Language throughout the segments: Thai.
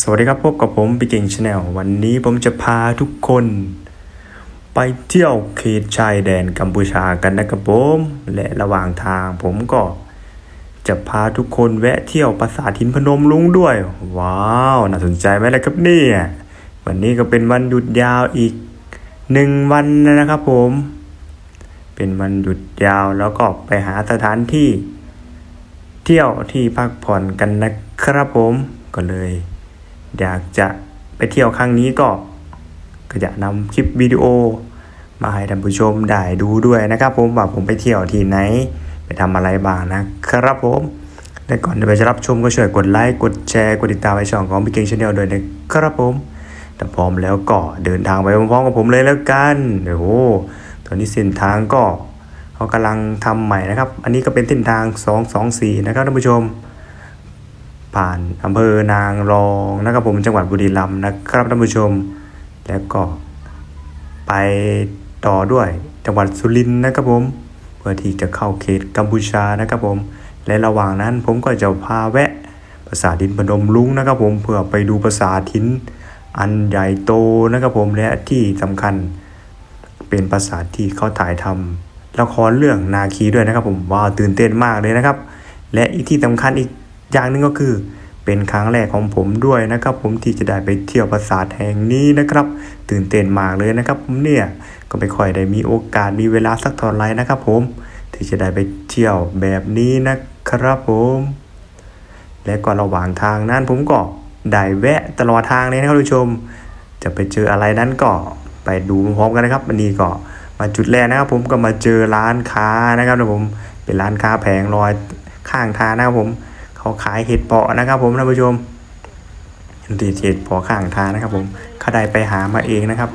สวัสดีครับพบกับผมปีเก่งชาแนลวันนี้ผมจะพาทุกคน ไปเที่ยวเขตชายแดนกัมพูชากันนะครับผมและระหว่างทางผมก็ จะพาทุกคนแวะเที่ยวปราสาทหินพนมลุงด้วย ว้าวน่าสนใจไหมล่ะครับเนี่ยวันนี้ก็เป็นวันหยุดยาวอีกหนึ่งวันนะครับผม เป็นวันหยุดยาวแล้วก็ไปหาสถานที่ เที่ยวที่พักผ่อนกันนะครับผมก็เลย อยากจะไปเที่ยวครั้งนี้ก็ก็จะนำคลิปวิดีโอ มาให้ท่านผู้ชมได้ดูด้วยนะครับ ผมว่าผมไปเที่ยวที่ไหน ไปทำอะไรบ้างนะครับผมและก่อนจะไปรับชมก็ช่วยกดไลค์กดแชร์กดติดตามไปช่องของพี่เก่งชาแนลด้วยนะครับผมถ้าพร้อมแล้วก็เดินทางไปพร้อมๆกับผมเลยแล้วกันโอ้โหตอนนี้เส้นทางก็เขากำลังทำใหม่นะครับ อันนี้ก็เป็นเส้นทาง 224 นะครับท่านผู้ชม ผ่านอำเภอนางรองนะครับผมจังหวัดบุรีรัมย์นะครับท่านผู้ชม แล้วก็ไปต่อด้วยจังหวัดสุรินทร์นะครับผมเพื่อที่จะเข้าเขตกัมพูชานะครับผม และระหว่างนั้นผมก็จะพาแวะปราสาทหินพนมลุงนะครับผมเพื่อไปดูปราสาทหินอันใหญ่โตนะครับผมและที่สำคัญเป็นปราสาทที่เขาถ่ายทำละครเรื่องนาคีด้วยนะครับผมว้าวตื่นเต้นมากเลยนะครับ และอีกที่สำคัญอีก อย่างหนึ่งก็คือเป็นครั้งแรกของผมด้วยนะครับ ผมที่จะได้ไปเที่ยวปราสาทแห่งนี้นะครับ ตื่นเต้นมากเลยนะครับ ผมเนี่ยก็ไม่ค่อยได้มีโอกาสมีเวลาสักเท่าไหร่นะครับ ผมที่จะได้ไปเที่ยวแบบนี้นะครับผม และก็ระหว่างทางนั้นผมก็ได้แวะตลอดทางเลยนะครับทุกผู้ชม จะไปเจออะไรนั้นก็ไปดูพร้อมกันนะครับวันนี้ก็มาจุดแรกนะครับ ผมก็มาเจอร้านค้านะครับนะผมเป็นร้านค้าแผงลอยข้างทางนะครับผม เขาขายเห็ดเปาะนะครับ ผมท่านผู้ชมดีเห็ดเปาะข้างทางนะครับ ผมเขาได้ไปหามาเองนะครับ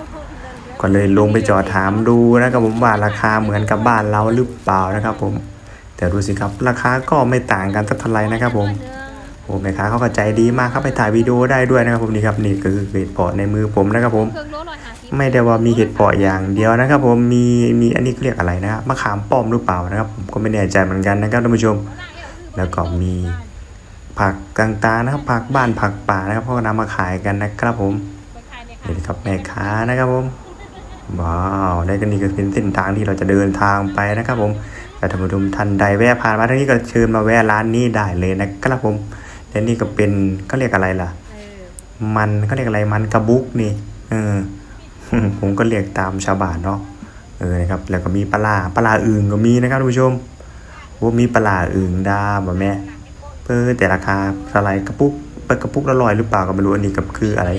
ก็เลยลงไปจอดถามดูนะครับผมว่าราคาเหมือนกับบ้านเราหรือเปล่านะครับ ผม แต่ดูสิครับราคาก็ไม่ต่างกันสักเท่าไหร่นะครับ ผมโอ้แม่ค้าเขาก็ใจดีมากครับไปถ่ายวิดีโอได้ด้วยนะครับ ผมนี่ครับนี่คือเห็ดเปาะในมือผมนะครับ ผม ไม่ได้ว่ามีเห็ดเปาะอย่างเดียวนะครับ ผมมีมีอันนี้เรียกอะไรนะครับมะขามป้อมหรือเปล่านะครับ ผมก็ไม่แน่ใจเหมือนกันนะครับท่านผู้ชม แล้วก็มี ผักต่างๆนะครับ ผักบ้านผักป่านะครับเขาก็นำมาขายกันนะครับผมนี่นะครับแม่ค้านะครับผมว้าวได้กันนี่ก็เป็นเส้นทางที่เราจะเดินทางไปนะครับผมแต่ท่านผู้ชมท่านใดแวะผ่านมาทางนี้ก็เชิญมาแวะร้านนี้ได้เลยนะครับผมและนี่ก็เป็นก็เรียกอะไรล่ะ มันก็เรียกอะไรมันกระบุกนี่ เออผมก็เรียกตามชาวบ้านเนาะเออนะครับ แล้วก็มีปลาร้าปลาร้าอื่นก็มีนะครับท่านผู้ชมว่ามีปลาร้าอื่นดาบ่แม่ เพื่อแต่ราคาเท่าไหรกระปุกเปิดกระปุกละร้อยหรือเปล่าก็ไม่รู้อันนี้ก็คืออะไร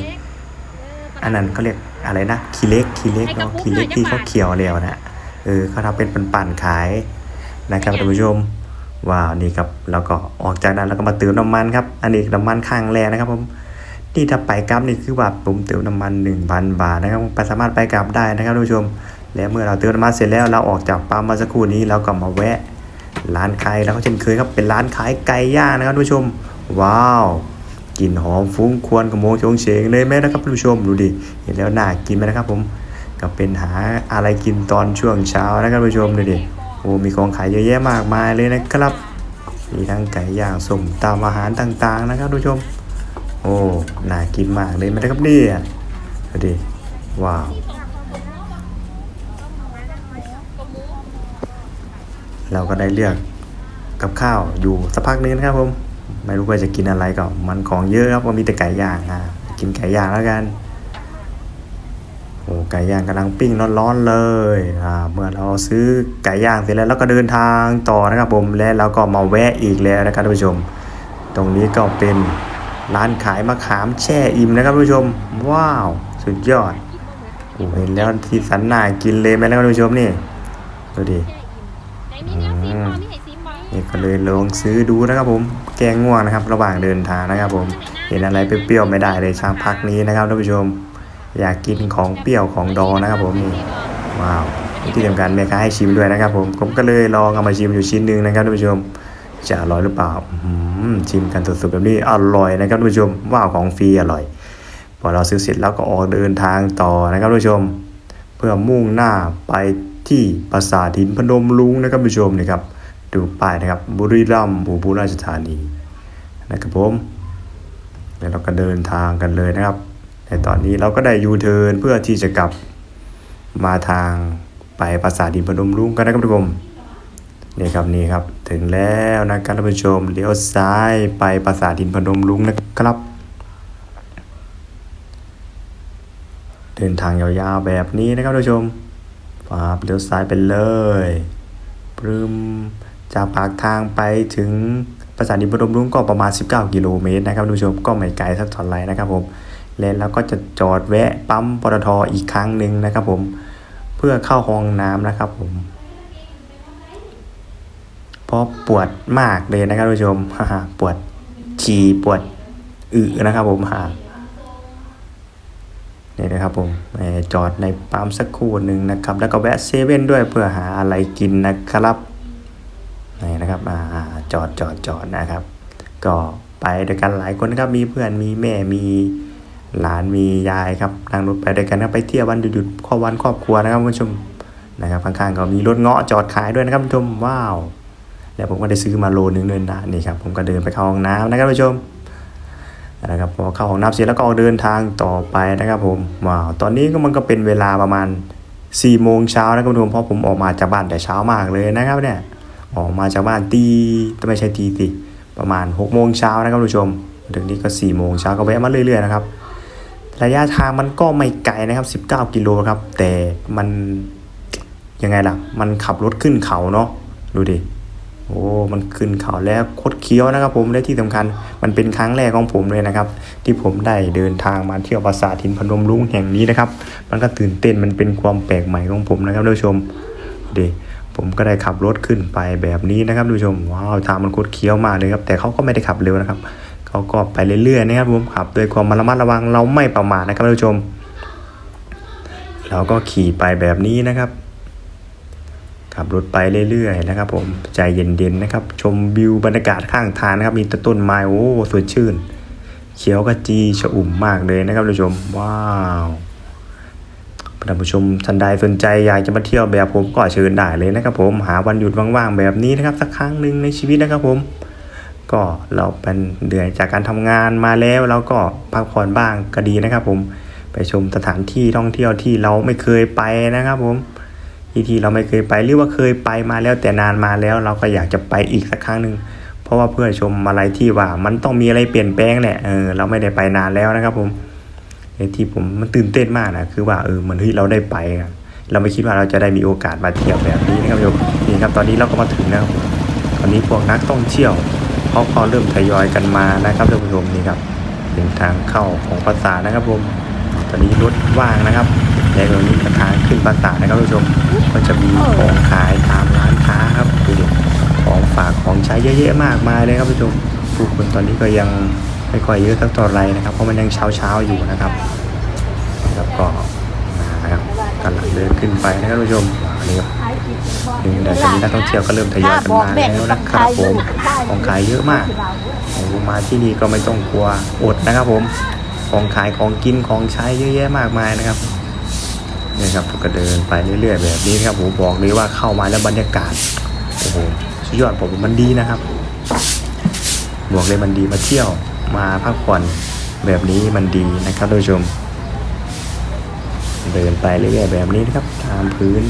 อันนั้นเขาเรียกอะไรนะคีเล็กคีเล็กเนาะคีเล็กที่เขาเคี่ยวแล้วนะเออเขาทำเป็นปั่นๆขายนะครับท่านผู้ชมว้าวนี่ครับแล้วก็ออกจากนั้นแล้วก็มาเติมน้ำมันครับ อันนี้น้ำมันข้างแรกนะครับผมนี่ถ้าไปกลับนี่คือว่าผมเติมน้ำมัน 1,000 บาทนะครับไปสามารถไปกลับได้นะครับท่านผู้ชม และเมื่อเราเติมน้ำมันเสร็จแล้วเราออกจากปั๊มมาสักครู่นี้เราก็มาแวะ ร้านขายแล้วก็เช่นเคยครับเป็นร้านขายไก่ย่างนะครับท่านผู้ชม ว้าวกลิ่นหอมฟุ้งควรกระโมงชงเฉงเลยไหมนะครับท่านผู้ชมดูดิเห็นแล้วน่ากินไหมนะครับ ผมก็เป็นหาอะไรกินตอนช่วงเช้านะครับท่านผู้ชมดูดิโอ้มีของขายเยอะแยะมากมายเลยนะครับ มีทั้งไก่ย่างส้มตามอาหารต่างๆนะครับท่านผู้ชม โอ้น่ากินมากเลยไหมนะครับเนี่ยดูดิว้าว เราก็ได้เลือกกับข้าวอยู่สักพักนึงนะครับผมไม่รู้ว่าจะกินอะไรก็มันของเยอะครับก็มีแต่ไก่ย่างอะกินไก่ย่างแล้วกันโอ้ไก่ย่างกำลังปิ้งร้อนๆเลยอ่าเมื่อเราซื้อไก่ย่างเสร็จแล้วเราก็เดินทางต่อนะครับผมและเราก็มาแวะอีกแล้วนะครับท่านผู้ชม ตรงนี้ก็เป็นร้านขายมะขามแช่อิ่มนะครับท่านผู้ชม ว้าว สุดยอดโอ้เห็นแล้วที่สันน่ากินเลยไหมนะครับท่านผู้ชมนี่ดูดิ มีแนวซีมบอลมีไห่ซีมบอนี่ก็เลยลองซื้อดูนะครับผม แกงง่วงนะครับ ระหว่างเดินทางนะครับผม เห็นอะไรเปรี้ยวๆไม่ได้เลยช่างพักนี้นะครับท่านผู้ชม อยากกินของเปรี้ยวของดองนะครับผมนี่ ว้าวที่สำคัญแม่ค้าให้ชิมด้วยนะครับผม ผมก็เลยลองเอามาชิมอยู่ชิ้นหนึ่งนะครับท่านผู้ชม จะอร่อยหรือเปล่าหือชิมกันสดๆแบบนี้อร่อยนะครับท่านผู้ชม ว้าวของฟรีอร่อย พอเราซื้อเสร็จแล้วก็ออกเดินทางต่อนะครับท่านผู้ชม เพื่อมุ่งหน้าไป ที่ปราสาทหินพนมลุงนะครับท่านผู้ชมนะครับ ดูป้ายนะครับบุรีรัมย์อุบลราชธานีนะครับผมแล้วเราก็เดินทางกันเลยนะครับ ในตอนนี้เราก็ได้ยูเทิร์นเพื่อที่จะกลับมาทางไปปราสาทดินพนมรุ้งกันนะครับทุกคนนี่ครับนี่ครับถึงแล้วนะครับท่านผู้ชมเลี้ยวซ้ายไปปราสาทดินพนมรุ้งนะครับ เดินทางยาวๆแบบนี้นะครับท่านผู้ชม ปาบเลี้ยวซ้ายไปเลยปรึมจากปากทางไปถึงปราสาทดินพนมรุ้งก็ประมาณ 19 กิโลเมตรนะครับทุกผู้ชมก็ไม่ไกลสักเท่าไหร่นะครับผมและเราก็จะจอดแวะปั๊มปตทอีกครั้งหนึ่งนะครับผมเพื่อเข้าห้องน้ำนะครับผมเพราะปวดมากเลยนะครับทุกผู้ชมปวดฉี่ปวดอึนะครับผมฮะ นี่นะครับผมจอดในปั๊มสักครู่หนึ่งนะครับ แล้วก็แวะเซเว่นด้วยเพื่อหาอะไรกินนะครับนี่นะครับอ่าจอดจอดจอดนะครับ ก็ไปด้วยกันหลายคนนะครับมีเพื่อนมีแม่มีหลานมียายครับนั่งรถไปด้วยกันนะไปเที่ยววันหยุดๆข้อวันครอบครัวนะครับคุณผู้ชมนะครับข้างๆก็มีรถเงาะจอดขายด้วยนะครับคุณผู้ชมว้าว แล้วผมก็ได้ซื้อมาโลนึงเลยนะนี่ครับผมก็เดินไปเข้าห้องน้ำนะครับคุณผู้ชม นะครับพอเข้าห้องน้ำเสร็จแล้วก็ออกเดินทางต่อไปนะครับผมว้าวตอนนี้ก็มันก็เป็นเวลาประมาณ4ี่โมงเช้านะครับทุกคนเพราะผมออกมาจากบ้านแต่เช้ามากเลยนะครับเนี่ยออกมาจากบ้านตีไม่ใช่ตีสิประมาณ6กโมงเช้านะครับทุกชมถึงนี้ก็4ี่โมงเช้าก็แวะมาเรื่อยๆนะครับระยะทางมันก็ไม่ไกลนะครับ 19 กิโลครับ แต่มันยังไงล่ะ มันขับรถขึ้นเขาเนาะดูดิ โอ้มันขึ้นเขาแล้วคดเคี้ยวนะครับผมและที่สำคัญมันเป็นครั้งแรกของผมเลยนะครับ ที่ผมได้เดินทางมาเที่ยวปราสาทหินพนมรุ้งแห่งนี้นะครับ มันก็ตื่นเต้นมันเป็นความแปลกใหม่ของผมนะครับท่านผู้ชมเดผมก็ได้ขับรถขึ้นไปแบบนี้นะครับท่านผู้ชมว้าวทางมันคดเคี้ยวมากเลยครับ แต่เขาก็ไม่ได้ขับเร็วนะครับเขาก็ไปเรื่อยๆนะครับผมขับด้วยความระมัดระวังเราไม่ประมาทนะครับท่านผู้ชมเราก็ขี่ไปแบบนี้นะครับ ขับรถไปเรื่อยๆนะครับ ผมใจเย็นๆนะครับ ชมวิวบรรยากาศข้างทางนะครับ มีต่ต้นไม้โอ้สดชื่น เขียวกระจีชอุ่มมากเลยนะครับท่านผู้ชมว้าวท่านผู้ชมท่านใดสนใจอยากจะมาเที่ยวแบบผมก็เชิญได้เลยนะครับ ผมหาวันหยุดว่างๆแบบนี้นะครับ สักครั้งหนึ่งในชีวิตนะครับผม ก็เราเป็นเดือนจากการทำงานมาแล้วเราก็พักผ่อนบ้างก็ดีนะครับ ผมไปชมสถานที่ท่องเที่ยวที่เราไม่เคยไปนะครับ ผม ที่ที่เราไม่เคยไปหรือว่าเคยไปมาแล้วแต่นานมาแล้วเราก็อยากจะไปอีกสักครั้งหนึ่งเพราะว่าเพื่อชมอะไรที่ว่ามันต้องมีอะไรเปลี่ยนแปลงแหละเออเราไม่ได้ไปนานแล้วนะครับผมที่ผมมันตื่นเต้นมากนะคือว่าเออมันเฮ้ยเราได้ไปอะเราไม่คิดว่าเราจะได้มีโอกาสมาเที่ยวแบบนี้นะครับโยมนี่ครับตอนนี้เราก็มาถึงนะครับตอนนี้พวกนักท่องเที่ยวเขาก็เริ่มทยอยกันมานะครับท่านผู้ชมนี่ครับเป็นทางเข้าของปราสาทนะครับผมตอนนี้รถว่างนะครับ และตรงนี้ก็ทางขึ้นปราสาทนะครับท่านผู้ชมก็จะมีของขายตามร้านค้าครับดูดิของฝากของใช้เยอะแยะมากมายเลยครับผู้ชมผู้คนตอนนี้ก็ยังไม่ค่อยเยอะสักเท่าไหรนะครับ เพราะมันยังเช้าเช้าๆอยู่นะครับแล้วก็มาครับกำลังเดินขึ้นไปนะครับผู้ชมนนี้ครับนี่เดี๋ยวตอนนี้นักท่องเที่ยวก็เริ่มทยอยกันมาแล้วนะครับผมของขายเยอะมากโอ้มาที่นี่ก็ไม่ต้องกลัวอดนะครับผมของขายของกินของใช้เยอะแยะมากมายนะครับ นี่ครับก็เดินไปเรื่อยๆ แบบนี้นครับผมบอกเลยว่าเข้ามาแล้วบรรยากาศโอ้โหสุดยอดผมมันดีนะครับบอกเลยมันดีมาเที่ยวมาพักผ่อนแบบนี้มันดีนะครับท่านผู้ชม เดินไปเรื่อยๆแบบนี้นะครับตามพื้น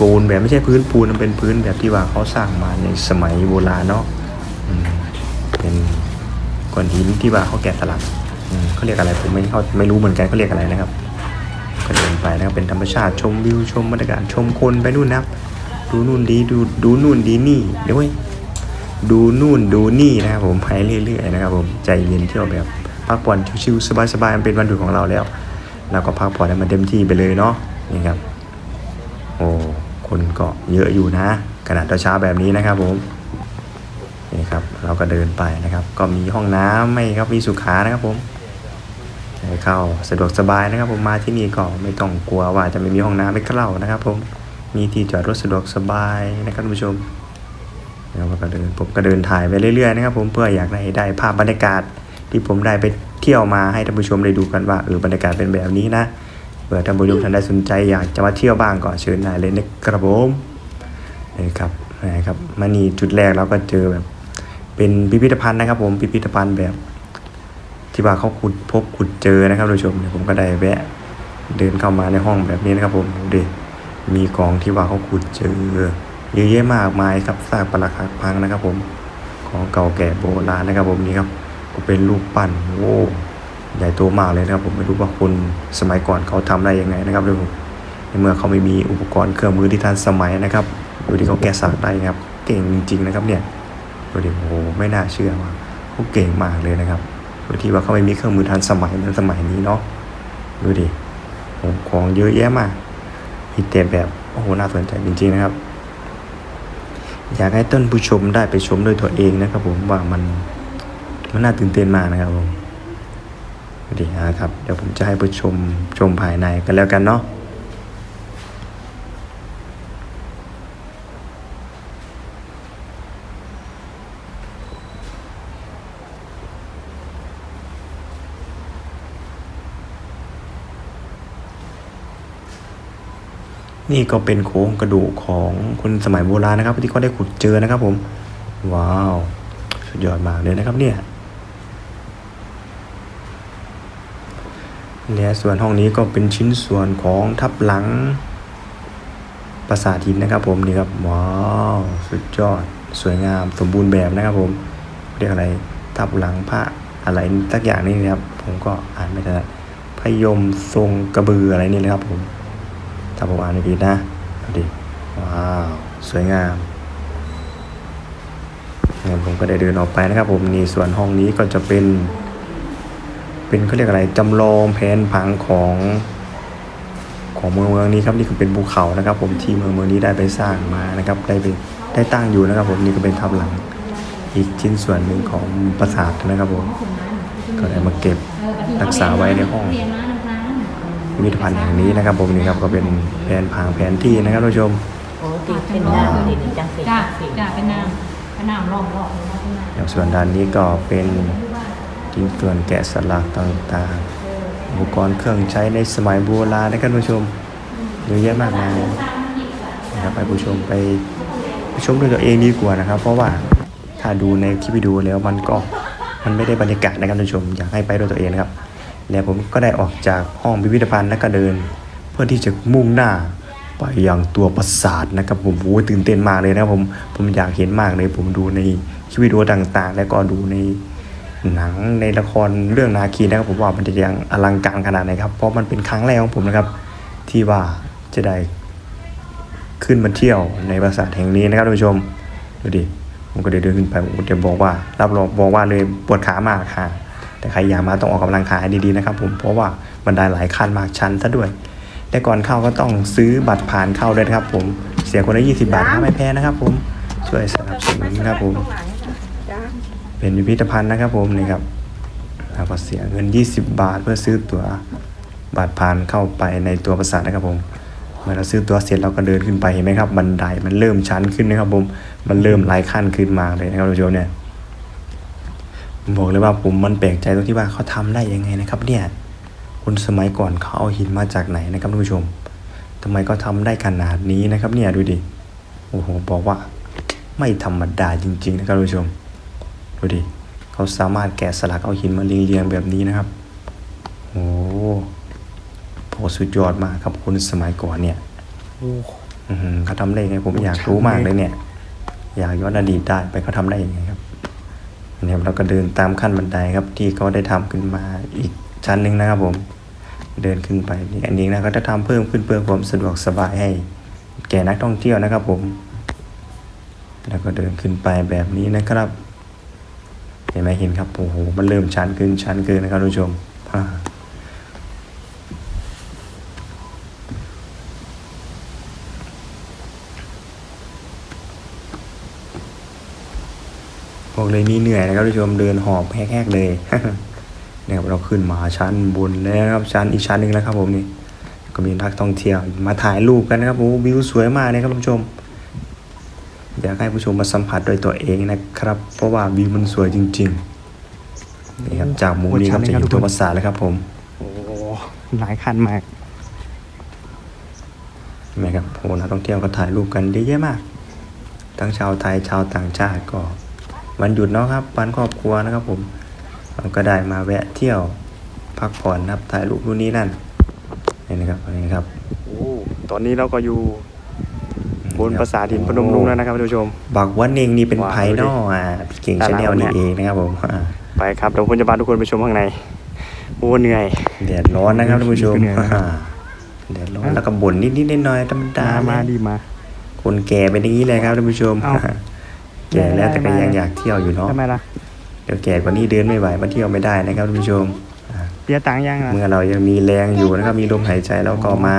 ปูนแบบไม่ใช่พื้นปูนมันเป็นพื้นแบบที่ว่าเขาสร้างมาในสมัยโบราณเนาะเป็นก้อนหินที่ว่าเขาแกะสลักเขาเรียกอะไรผมไม่เขาไม่รู้เหมือนกันเขาเรียกอะไรนะครับ ก็เดินไปนะครับเป็นธรรมชาติชมวิวชมบรรยากาศชมคนไปนู่นนะครับดูนู่นดีดูดูนู่นดีนี่ด้วยดูนู่นดูนี่นะครับผมไปเรื่อยๆนะครับผมใจเย็นเที่ยวแบบพักผ่อนชิวๆสบายๆมันเป็นวันหยุดของเราแล้วเราก็พักผ่อนให้มันเต็มที่ไปเลยเนาะนี่ครับโอ้คนก็เยอะอยู่นะขนาดเช้าแบบนี้นะครับผมนี่ครับเราก็เดินไปนะครับ ก็มีห้องน้ำไม่ครับมีสุขานะครับผม เข้าสะดวกสบายนะครับ ผมมาที่นี่ก็ไม่ต้องกลัวว่าจะไม่มีห้องน้ำไม่เข้านะครับ ผมมีที่จอดรถสะดวกสบายนะครับท่านผู้ชมแล้วก็เดินผมก็เดินถ่ายไปเรื่อยๆนะครับ ผมเพื่ออยากได้ได้ภาพบรรยากาศที่ผมได้ไปเที่ยวมาให้ท่านผู้ชมได้ดูกันว่าเออบรรยากาศเป็นแบบนี้นะเผื่อท่านผู้ชมท่านใดสนใจอยากจะมาเที่ยวบ้างก็เชิญได้เลยนะครับผมนี่ครับนะครับมานี่จุดแรกเราก็เจอแบบเป็นพิพิธภัณฑ์นะครับ ผมพิพิธภัณฑ์แบบ ที่ว่าเขาขุดพบขุดเจอนะครับท่านผู้ชมเดี๋ยวผมก็ได้แวะเดินเข้ามาในห้องแบบนี้นะครับผมดูดิมีของที่ว่าเขาขุดเจอเยอะแยะมากมายครับซากปรักหักพังนะครับ ผมของเก่าแก่โบราณนะครับผมนี่ครับก็เป็นรูปปั้นโอ้ใหญ่โตมากเลยนะครับ ผมไม่รู้ว่าคนสมัยก่อนเขาทำได้ยังไงนะครับดูในเมื่อเขาไม่มีอุปกรณ์เครื่องมือที่ทันสมัยนะครับดูที่เขาแกะสลักได้ครับ เก่งจริงๆนะครับเนี่ยดูดิโอ้ไม่น่าเชื่อว่าเขาเก่งมากเลยนะครับ โดยที่ว่าเขาไม่มีเครื่องมือทันสมัยเหมือนสมัยนี้เนาะดูดิของเยอะแยะมากมีแต่แบบโอ้โหน่าสนใจจริงๆนะครับ อยากให้ต้นผู้ชมได้ไปชมด้วยตัวเองนะครับ ผมว่ามันมันน่าตื่นเต้นมากนะครับผมดีนะครับเดี๋ยวผมจะให้ผู้ชมชมภายในกันแล้วกันเนาะ นี่ก็เป็นโครงกระดูกของคนสมัยโบราณนะครับที่เขาได้ขุดเจอนะครับ ผม ว้าว สุดยอดมากเลยนะครับ เนี่ยและส่วนห้องนี้ก็เป็นชิ้นส่วนของทับหลังปราสาทหินนะครับ ผมนี่ครับว้าวสุดยอดสวยงามสมบูรณ์แบบนะครับ ผมเรียกอะไรทับหลังพระอะไรสักอย่างนี่นะครับ ผมก็อ่านไม่ถนัดพยมทรงกระบืออะไรนี่นะครับผม ถ้าผมอ่านไม่ผิดนะดูดิว้าว สวยงามงั้นผมก็ได้เดินออกไปนะครับ ผมนี่ส่วนห้องนี้ก็จะเป็น เป็นเขาเรียกอะไรจำลองแผนผังของของเมืองเมืองนี้ครับนี่คือเป็นภูเขานะครับ ผมที่เมืองเมืองนี้ได้ไปสร้างมานะครับ ได้ไปได้ตั้งอยู่นะครับ ผมนี่ก็เป็นทับหลังอีกชิ้นส่วนหนึ่งของปราสาทนะครับผมก็ได้มาเก็บรักษาไว้ในห้อง พิพิธภัณฑ์แห่งนี้นะครับ ผมนี่ครับก็เป็นแผนผังแผนที่นะครับท่านผู้ชม โอ้ติดเป็นหน้าติดจังสิจ้าจังสิจ้าเป็นน้ำเป็นน้ำรอบรอบเลยนะเป็นน้อย่างส่วนด้านนี้ก็เป็นชิ้นส่วนแกะสลักต่างๆ อุปกรณ์เครื่องใช้ในสมัยโบราณนะครับท่านผู้ชมเยอะแยะมากมายนะครับให้ผู้ชมไปไปชมด้วยตัวเองดีกว่านะครับ เพราะว่าถ้าดูในคลิปวิดีโอแล้วมันก็มันไม่ได้บรรยากาศนะครับท่านผู้ชมอยากให้ไปด้วยตัวเองนะครับ แล้วผมก็ได้ออกจากห้องพิพิธภัณฑ์แล้วก็เดิน เพื่อที่จะมุ่งหน้าไปยังตัวปราสาทนะครับผมโอ้ยตื่นเต้นมากเลยนะครับผมผมอยากเห็นมากเลย ผมดูในคลิปวิดีโอต่างๆ แล้วก็ดูในหนังในละครเรื่องนาคีนะครับผมว่ามันจะยังอลังการขนาดไหนครับเพราะมันเป็นครั้งแรกของผมนะครับ ที่ว่าจะได้ขึ้นมาเที่ยวในปราสาทแห่งนี้นะครับท่านผู้ชมดูดิผมก็เดินเดินขึ้นไปผมจะบอกว่ารับรองบอกว่าเลยปวดขามากค่ะ แต่ใครอยากมาต้องออกกำลังกายดีๆนะครับผมเพราะว่ามันไดหลายขั้นมากชั้นซะด้วย แต่ก่อนเข้าก็ต้องซื้อบัตรผ่านเข้าด้วยครับผมเสียคนละ20 บาทไม่แพ้นะครับผมช่วยสนับสนุนนะครับผม เป็นพิพิธภัณฑ์นะครับผมนี่ครับเราก็เสียเงิน 20 บาทเพื่อซื้อตั๋วบัตรผ่านเข้าไปในตัวปราสาทนะครับผมเมื่อเราซื้อตั๋วเสร็จเราก็เดินขึ้นไปเห็นไหมครับบันไดมันเริ่มชันขึ้นนะครับผมมันเริ่มหลายขั้นขึ้นมาเลยนะครับทุกผู้ชมเนี่ย บอกเลยว่าผมมันแปลกใจตรงที่ว่าเขาทำได้ยังไงนะครับ เนี่ยคนสมัยก่อนเขาเอาหินมาจากไหนนะครับท่านผู้ชมทำไมเขาทำได้ขนาดนี้นะครับ เนี่ยดูดิโอ้โหบอกว่าไม่ธรรมดาจริง ๆ นะครับท่านผู้ชมดูดิเขาสามารถแกะสลักเอาหินมาเรียงๆแบบนี้นะครับโอ้โหสุดยอดมากครับคนสมัยก่อนเนี่ยอื้อหือเขาทำได้ยังไงผมอยากรู้มากเลยเนี่ย อยากย้อนอดีตได้ไปเขาทำได้ยังไงครับ เนี่ยเราก็เดินตามขั้นบันไดครับที่เขาได้ทำขึ้นมาอีกชั้นหนึ่งนะครับผม เดินขึ้นไปนี่อันนี้นะก็จะทำเพิ่มขึ้นเพื่อความสะดวกสบายให้ แก่นักท่องเที่ยวนะครับผม แล้วก็เดินขึ้นไปแบบนี้นะครับ เห็นไหมเห็นครับโอ้โหมันเริ่มชันขึ้นชันขึ้นนะครับทุกผู้ชม บอกเลยนี่เหนื่อยนะครับทุกผู้ชมเดินหอบแหกๆเลยเนี่ยครับเราขึ้นมาชั้นบนแล้วนะครับชั้นอีกชั้นหนึ่งแล้วครับผมนี่ก็มีนักท่องเที่ยวมาถ่ายรูปกันนะครับโอ้วิวสวยมากเลยครับท่านผู้ชมอยากให้ผู้ชมมาสัมผัสด้วยตัวเองนะครับ เพราะว่าวิวมันสวยจริงๆนี่ครับจากมุมนี้ครับจะเห็นตัวปราสาทเลยครับ ผมโอ้หลายคันมากเห็นไหมครับโอ้นักท่องเที่ยวก็ถ่ายรูปกันเยอะแยะมาก ทั้งชาวไทยชาวต่างชาติก็ วันหยุดเนาะครับวันครอบครัวนะครับผมเราก็ได้มาแวะเที่ยวพักผ่อนนับถ่ายรูปนู่นนี่นั่นนี่นะครับนี่ครับโอ้ตอนนี้เราก็อยู่บนปราสาทหินพนมรุ้งแล้วนะครับท่านผู้ชมบักวันเองนี่เป็นว้าวไพนอลอะพี่เก่งตาชาลาแนลวเนี่นี่ยเองนะครับผมอ่าไปครับเดี๋ยวผมจะพาทุกคนไปชมข้างในโอ้เหนื่อยแดดร้อนนะครับท่านผู้ชมเหนื่อยนะครับอ่าแดดร้อนแล้วก็บ่นนิดๆหน่อยๆธรรมดามามาเนี่ยดีมา คนแก่เป็นอย่างนี้เลยครับท่านผู้ชมเอ้า แก่แล้วแต่ก็ได้ยังได้อยากเที่ยวอยู่เนาะทำไมล่ะเดี๋ยวแก่กว่านี้เดินไม่ไหวมาเที่ยวไม่ได้นะครับท่านผู้ชมอ่าเสียตังค์ยังล่ะเมื่อเรายังมีแรงอยู่นะครับมีลมหายใจแล้วก็มา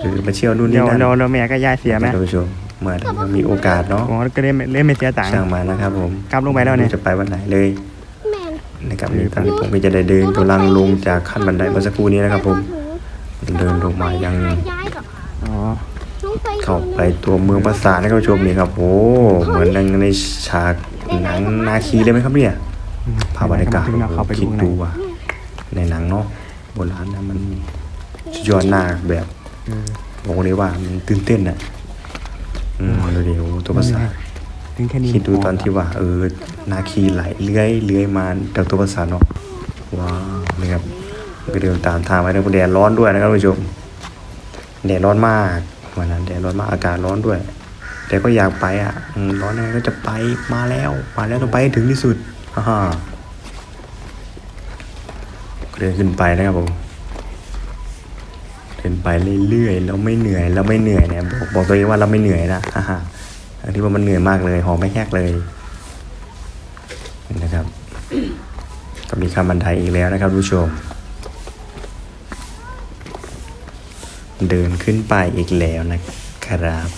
หรือมาเที่ยวนู่นเดี๋นี่ยวนั่นเดี๋ยวเดี๋ยวแม่ก็ย้ายเสียไหมท่านผู้ชมเมื่อเรามีโอกาสเนาะอ๋อก็เล่นเล่นไม่เสียตังค์ช่างมานะครับผมกลับลงไปแล้วเนี่ยม่รู้จะไปวันไหนเลยแมนนะครับนี่ตอนนี้ผมก็จะได้เดินกำลังลงจากขั้นบันไดเมื่อสักครู่นี้นะครับผมเดินลงมายัง เข้าไปตัวเมืองปราสาทนะครับผู้ชมนี่ครับโอ้เหมือนในในฉากหนังนาคีเลยไหมครับเนี่ยภาพบรรยากาศถึงเราเข้าไปคิดข้างในดูว่าในหนังเนาะโบราณนะมันยอดหน้าแบบเออบอกเลยว่ามันตื่นเต้นอะอืมดูดิโอ้ตัวปราสาทถึงแค่นี้คิดดูตอนที่ว่า เออนาคีไหลเลื้อยเลื้อยมาจากตัวปราสาทเนาะว้าวนี่ครับก็เดินตามทางไปนะแดดร้อนด้วยนะครับผู้ชมแดดร้อนมาก วันนั้นแดดร้อนมากอากาศร้อนด้วย แต่ก็อยากไปอะร้อนยังไงก็จะไปมาแล้วมาแล้วต้องไปถึงที่สุดฮ่าเดินขึ้นไปนะครับผมเดินไปเรื่อยๆแล้วไม่เหนื่อยแล้วไม่เหนื่อยเนี่ยบอกบอกตัวเองว่าเราไม่เหนื่อยนะฮ่าฮ่าทั้งที่ว่ามันเหนื่อยมากเลยหอมไม่แคกเลยนี่นะครับก็มีคำบรรทายอีกแล้วนะครับผู้ชม เดินขึ้นไปอีกแล้วนะครับ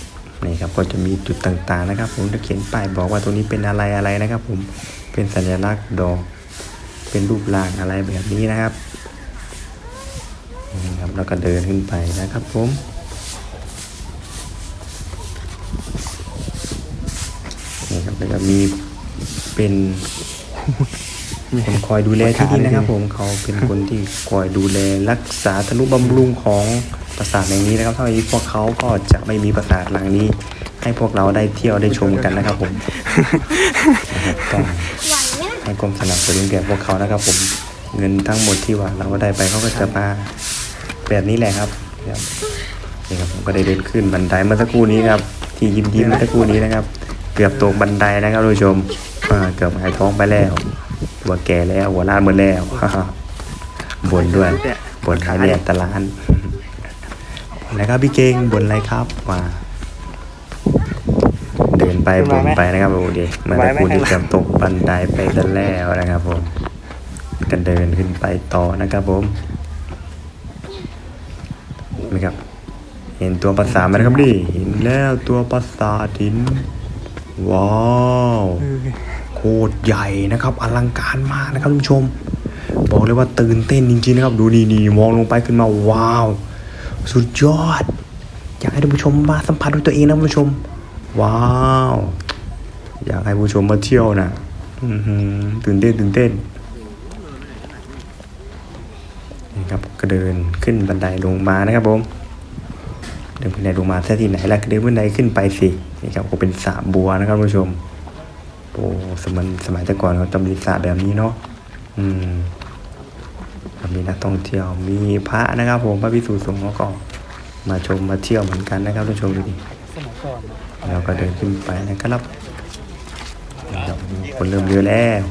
นี่ครับก็จะมีจุดต่างๆนะครับ ผมจะเขียนป้ายบอกว่าตรงนี้เป็นอะไรอะไรนะครับ ผมเป็นสัญลักษณ์ดอกเป็นรูปร่างอะไรแบบนี้นะครับนี่ครับแล้วก็เดินขึ้นไปนะครับ ผมนี่ครับแล้วก็มีเป็นคนคอยดูแลที่นี่นะครับ ผมเขาเป็นคนที่คอยดูแลรักษาธนุบำรุงของ ปราสาทแห่งนี้นะครับถ้าไม่มีพวกเขาก็จะไม่มีปราสาทหลังนี้ ให้พวกเราได้เที่ยวได้ชมกันนะครับผมนะครับต้องไหวไหมนะให้ความสนับสนุนแก่พวกเขานะครับ ผมเงินทั้งหมดที่ว่าเราได้ไปเขาก็จะมาแบบนี้แหละครับนี่ครับผมก็ได้เดินขึ้นบันไดเมื่อสักครู่นี้ครับ ที่ยิ้มยิ้มเมื่อสักครู่นี้นะครับ เกือบตกบันไดนะครับทุกผู้ชมอ่าเกือบหายท้องไปแล้วหัวแก่แล้วหัวล้านหมดแล้วบนด้วยบนท้ายเนี่ยตะลาน อะไรครับพี่เก่งบนอะไรครับมาเดินไปบนไปนะครับโอ้ดีเมื่อสักครู่นี้เกือบตกบันไดไปซะแล้วนะครับผมก็เดินขึ้นไปต่อนะครับผมนะครับ เห็นตัวปราสาทไหมนะครับดิเห็นแล้วตัวปราสาทหินว้าวเออโคตรใหญ่นะครับ อลังการมากนะครับท่านผู้ชม บอกเลยว่าตื่นเต้นจริงๆนะครับ ดูนี่นี่มองลงไปขึ้นมาว้าว สุดยอด อยากให้ท่านผู้ชมมาสัมผัสด้วยตัวเองนะท่านผู้ชม ว้าว อยากให้ผู้ชมมาเที่ยวนะตื่นเต้นตื่นเต้นนี่ครับก็เดินขึ้นบันไดลงมานะครับผมเดินบันไดลงมาแท้ที่ไหนล่ะเดินบันไดขึ้นไปสินี่ครับก็เป็นสระบัวนะครับท่านผู้ชมโอ้สมัยสมัยแต่ก่อนเขาจะมีสระแบบนี้เนาะอืม แล้วมีนักท่องเที่ยวมีพระนะครับ ผมพระพิสุสงฆ์เขาก็มาชมมาเที่ยวเหมือนกันนะครับท่านผู้ชมดูดิสมัยก่อนเราก็เดินขึ้นไปนะครับนะครับคนเริ่มเยอะแล้ว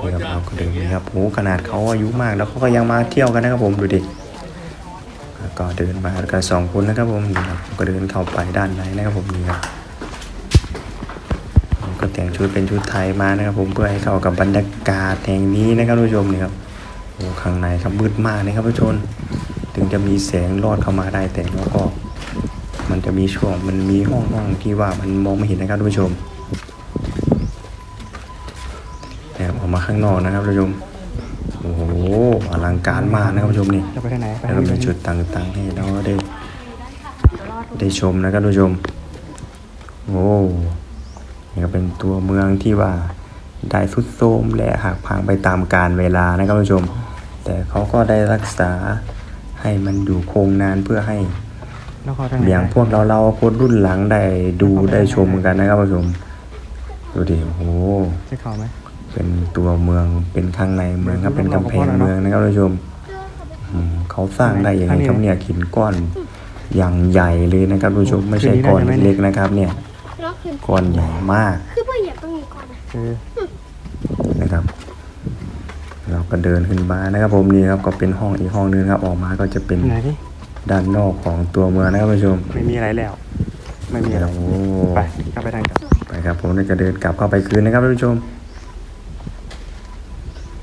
นี่ครับเราก็เดินนี่ครับโอ้ขนาดเขาอายุมากแล้วเขาก็ยังมาเที่ยวกันนะครับผมดูดิแล้วก็เดินมากันสองคนนะครับผมนี่ครับก็เดินเข้าไปด้านในนะครับผมนี่ครับผมก็แต่งชุดเป็นชุดไทยมานะครับผมเพื่อให้เข้ากับบรรยากาศแห่งนี้นะครับทุกผู้ชมนี่ครับ โอ้ข้างในครับมืดมากนะครับทุกชนถึงจะมีแสงลอดเข้ามาได้แต่แล้วก็ มันจะมีช่วงมันมีห้องห้องที่ว่ามันมองไม่เห็นนะครับทุกผู้ชมนะครับออกมาข้างนอกนะครับทุกผู้ชมโอ้โหอลังการมากนะครับทุกผู้ชมนี่จะไปทางไหนไปแล้วทางก็มีนี้จุดต่างๆให้เราได้ได้ชมนะครับทุกผู้ชม โอ้นี่ก็เป็นตัวเมืองที่ว่าได้สุดโทรมและหักพังไปตามกาลเวลานะครับทุกผู้ชม แต่เขาก็ได้รักษาให้มันอยู่คงนานเพื่อให้แล้วเขาทางไหนอย่างพวกเราเราคนรุ่นหลังได้ดูได้ชมกันนะครับทุกผู้ชมดูดิโอ้โหจะเข้าไหมเป็นตัวเมืองเป็นข้างในเมืองครับเป็นกำแพงเมืองนะครับท่านผู้ชมอืมเขาสร้างได้อย่างไรครับเนี่ยหินก้อนอย่างใหญ่เลยนะครับท่านผู้ชมไม่ใช่ก้อนเล็กๆนะครับ เนี่ยน้องคือก้อนใหญ่มากคือพ่อเหยียบตรงนี้ก่อนนะ เออ นะครับ เราก็เดินขึ้นมานะครับผมนี่ครับก็เป็นห้องอีกห้องนึงครับ ออกมาก็จะเป็นไหนดิด้านนอกของตัวเมืองนะครับท่านผู้ชมไม่มีอะไรแล้ว ไม่มีอะไรโอ้ไปกลับไปทางกันไปครับผมเราจะเดินกลับเข้าไปคืนนะครับท่านผู้ชม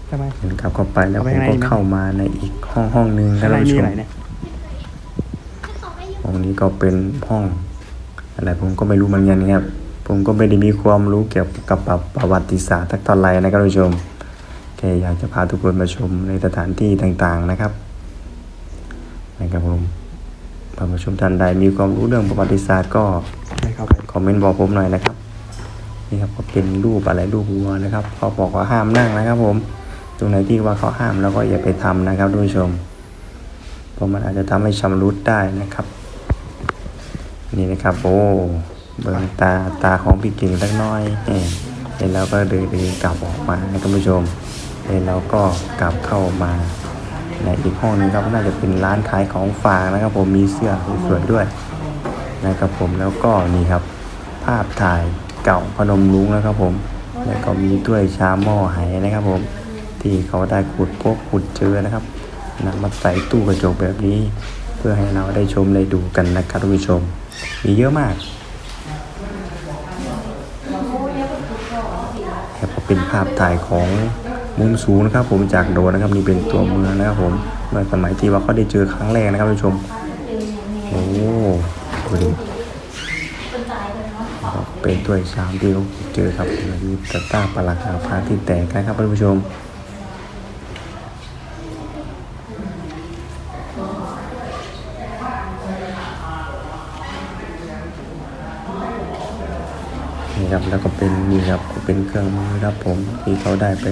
ทำไมเดินกลับเข้าไปแล้วผเอามไปข้างในก็ไหมเข้ามาในอีกห้องห้องนึงครัอะบไรท่านผู้มีชมอะไรเนี่ยห้องนี้ก็เป็นห้อง อะไรผมก็ไม่รู้เหมือนกันครับผมก็ไม่ได้มีความรู้เกี่ยวกับประวัติศาสตร์ทักเท่าไหร่นะครับท่านผู้ชม แค่อยากจะพาทุกคนมาชมในสถานที่ต่างๆนะครับนะครับผมท่านผู้ชมท่านใดมีความรู้เรื่องประวัติศาสตร์ก็ไม่เข้าไปคอมเมนต์บอกผมหน่อยนะครับนี่ครับก็เป็นรูปอะไรรูปวัวนะครับเขาบอกว่าห้ามนั่งนะครับ ผม ตรงไหนที่ว่าเขาห้ามแล้วก็อย่าไปทำนะครับท่านผู้ชมเพราะมันอาจจะทำให้ชำรุดได้นะครับ นี่นะครับโอ้เบิ่งตาตาของพี่เก่งสักหน้อยเอ้ยเสร็จแล้วก็เดินเดินกลับออกมานะท่านผู้ชม เร็จแล้วก็กลับเข้ามาในอีกห้องหนึงครับน่าจะเป็นร้านขายของฝากนะครับ ผมมีเสื้อสวยๆด้วยนะครับผมแล้วก็นี่ครับ ภาพถ่ายเก่าพนมรุ้งนะครับผม แล้วก็มีถ้วยชามหม้อไหนะครับผม ที่เขาได้ขุดพบขุดเจอนะครับนำมาใส่ตู้กระจกแบบนี้ เพื่อให้เราได้ชมได้ดูกันนะครับท่านผู้ชม มีเยอะมากครับก็เป็นภาพถ่ายของ มุมสูงนะครับผมจากโดรนนะครับนี่เป็นตัวเมืองนะครับผมเมื่อสมัยที่ว่าเขาได้เจอครั้งแรกนะครับท่านผู้ชมโอ้ดูดิเป็นถ้วยชามที่เขาเจอครับมีตะกร้าปลาคาพาที่แตกนะครับท่านผู้ชมนี่ครับแล้วก็เป็นนี่ครับเป็นเครื่องมือครับผมที่เขาได้ไป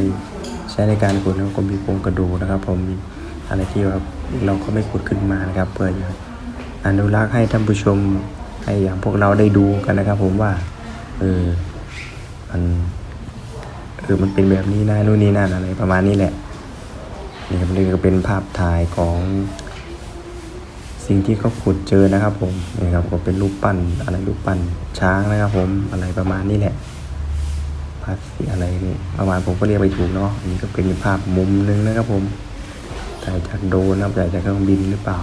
ช้ในการขุดแล้วก็มีโครงกระดูกนะครับ ผมมีอะไรที่ว่าเราก็ไม่ขุดขึ้นมานะครับ เพื่อจะอนุรักษ์ให้ท่านผู้ชมให้อย่างพวกเราได้ดูกันนะครับ ผมว่าเออมันเออมันเป็นแบบนี้นะนู่นนี่นั่นอะไรประมาณนี้แหละนี่ครับนี่ก็เป็นภาพถ่ายของสิ่งที่เขาขุดเจอนะครับ ผมนี่ครับก็เป็นรูปปั้นอะไรรูปปั้นช้างนะครับ ผมอะไรประมาณนี้แหละ ภาพสีอะไรนี่ประมาณผมก็เรียกไปถูกเนาะอันนี้ก็เป็นภาพมุมหนึงนะครับผมถ่ายจากโดรนนะถ่ายจากเครื่องบินหรือเปล่า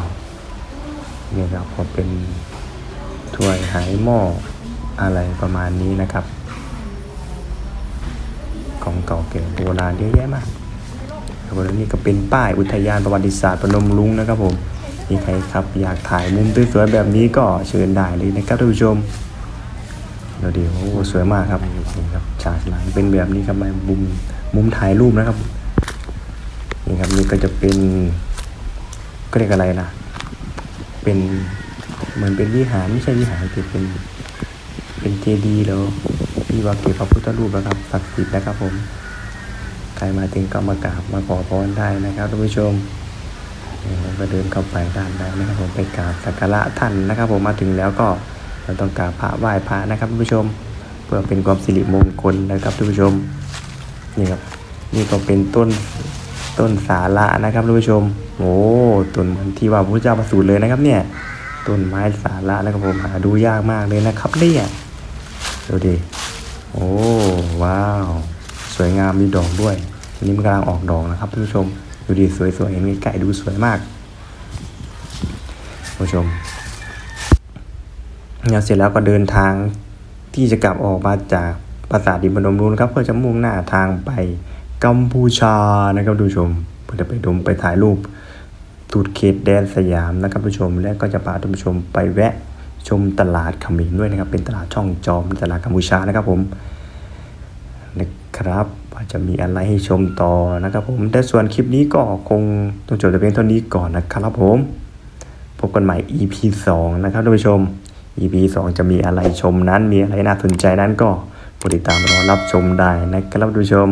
เนี่ยครับก็เป็นถ้วยหายหม้ออะไรประมาณนี้นะครับ ของเก่าแก่โบราณเยอะแยะมากแล้วนี่ก็เป็นป้ายอุทยานประวัติศาสตร์พนมรุ้งนะครับผมมีใครครับอยากถ่ายมุมสวยๆแบบนี้ก็เชิญได้เลยนะครับท่านผู้ชม ดี๋ยวดีโอ้สวยมากครับนี่ครับฉากหลังเป็นแบบนี้ครับมุมมุมถ่ายรูปนะครับนี่ครับนี่ก็จะเป็นก็เรียกอะไรนะเป็นเหมือนเป็นวิหารไม่ใช่วิหารแต่เป็นเป็นเจดีย์แล้วที่ว่าเก็บพระพุทธรูปนะครับศักดิ์สิทธิ์นะครับผมใครมาถึงก็มากราบมาขอพรได้นะครับท่านผู้ชมนี่ผมก็เดินเข้าไปด้านในนะครับผมไปกราบสักการะท่านนะครับ ผมมาถึงแล้วก็ เราต้องกราบพระไหว้พระนะครับท่านผู้ชม เพื่อเป็นความสิริมงคลนะครับท่านผู้ชมนี่ครับนี่ก็เป็นต้นต้นสาระนะครับท่านผู้ชมโอ้ต้นเหมือนที่ว่าพระเจ้าประสูติเลยนะครับเนี่ยต้นไม้สาระนะครับผมหาดูยากมากเลยนะครับเนี่ยดูดิโอ้ว้าว สวยงามมีดอกด้วยอันนี้มันกำลังออกดอกนะครับท่านผู้ชม ดูดีสวยๆเห็นไก่ดูสวยมากท่านผู้ชม แล้วเสร็จแล้วก็เดินทางที่จะกลับออกมาจากปราสาทดินพนมรุนะครับเพื่อจะมุ่งหน้าทางไปกัมพูชานะครับท่านผู้ชมเพื่อจะไปดมไปถ่ายรูปตูดเขตแดนสยามนะครับท่านผู้ชม และก็จะพาท่านผู้ชมไปแวะชมตลาดขมรด้วยนะครับ เป็นตลาดช่องจอมตลาดกัมพูชานะครับผมนะครับว่าจะมีอะไรให้ชมต่อนะครับผมแต่ส่วนคลิปนี้ก็คงต้องจบแต่เพียงเท่านี้ก่อนนะครับผม พบกันใหม่ EP 2 นะครับท่านผู้ชม EP 2 จะมีอะไรชมนั้น มีอะไรน่าสนใจนั้นก็โปรดติดตามรอรับชมได้นะครับท่านผู้ชม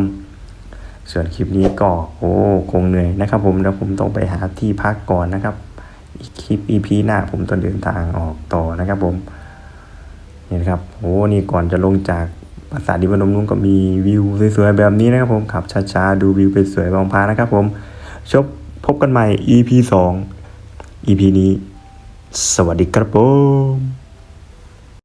ส่วนคลิปนี้ก็โอ้คงเหนื่อยนะครับ ผมแล้วผมต้องไปหาที่พักก่อนนะครับ อีกคลิป EP หน้าผมต้องเดินทางออกต่อนะครับ ผมนี่นะครับโอ้นี่ก่อนจะลงจากปราสาทดินพนมรุ้งก็มีวิวสวยๆแบบนี้นะครับ ผมขับช้าๆดูวิวเป็นสวยบางพานะครับ ผมชบพบกันใหม่ EP 2 EP นี้ สวัสดีครับผม